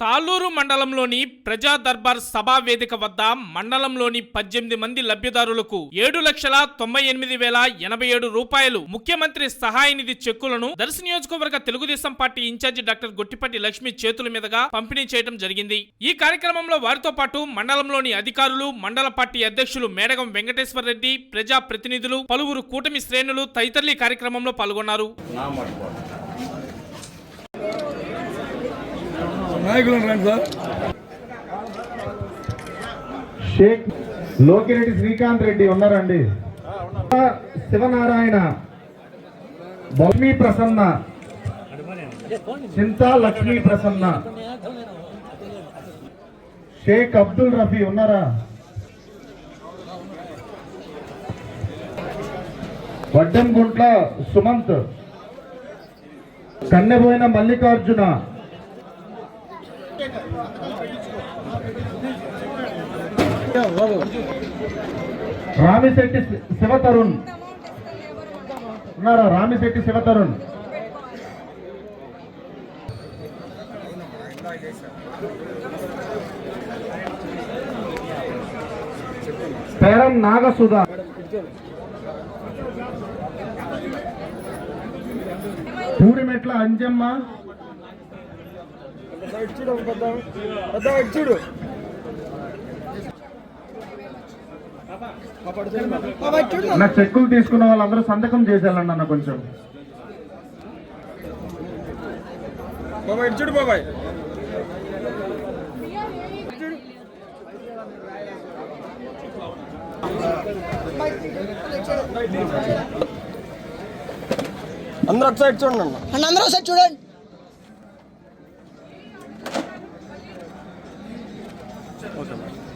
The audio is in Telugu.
తాళూరు మండలంలోని ప్రజా దర్బార్ సభా వేదిక వద్ద మండలంలోని పద్దెనిమిది మంది లబ్ధిదారులకు ఏడు లక్షల తొంభై ఎనిమిది వేల ఎనభై ఏడు రూపాయలు ముఖ్యమంత్రి సహాయ నిధి చెక్కులను దర్శ నియోజకవర్గ Telugudesam party incharge doctor Gottipati Lakshmi చేతుల మీదుగా పంపిణీ చేయడం జరిగింది. ఈ కార్యక్రమంలో వారితో పాటు మండలంలోని అధికారులు మండల పార్టీ అధ్యక్షులు మేడగం వెంకటేశ్వర రెడ్డి ప్రజా ప్రతినిధులు పలువురు కూటమి శ్రేణులు తదితరులు ఈ కార్యక్రమంలో పాల్గొన్నారు. నాయకులు రండి సార్. షేక్ లోకిరెడ్డి శ్రీకాంత్ రెడ్డి ఉన్నారండి. శివనారాయణ లక్ష్మీ ప్రసన్న చింతా లక్ష్మీ ప్రసన్న. షేక్ అబ్దుల్ రఫీ ఉన్నారా? వడ్డంగుంట్ల సుమంత్. కన్నెబోయిన మల్లికార్జున రామిశెట్టి శివతరుణ్. ఉన్నారా? రామిశెట్టి శివతరుణ్. పేరం నాగసుధ. పూడిమెట్ల అంజమ్మ. చూడు పెద్ద పెద్ద చూడు. నా చెక్కులు తీసుకున్న వాళ్ళందరూ సంతకం చేసేయాలండి అన్న కొంచెం. బాబాయ్ చూడు బాబాయ్. అందరూ సైడ్ చూడండి అన్న. అన్న అందరూ ఒకసారి చూడండి. 为什么？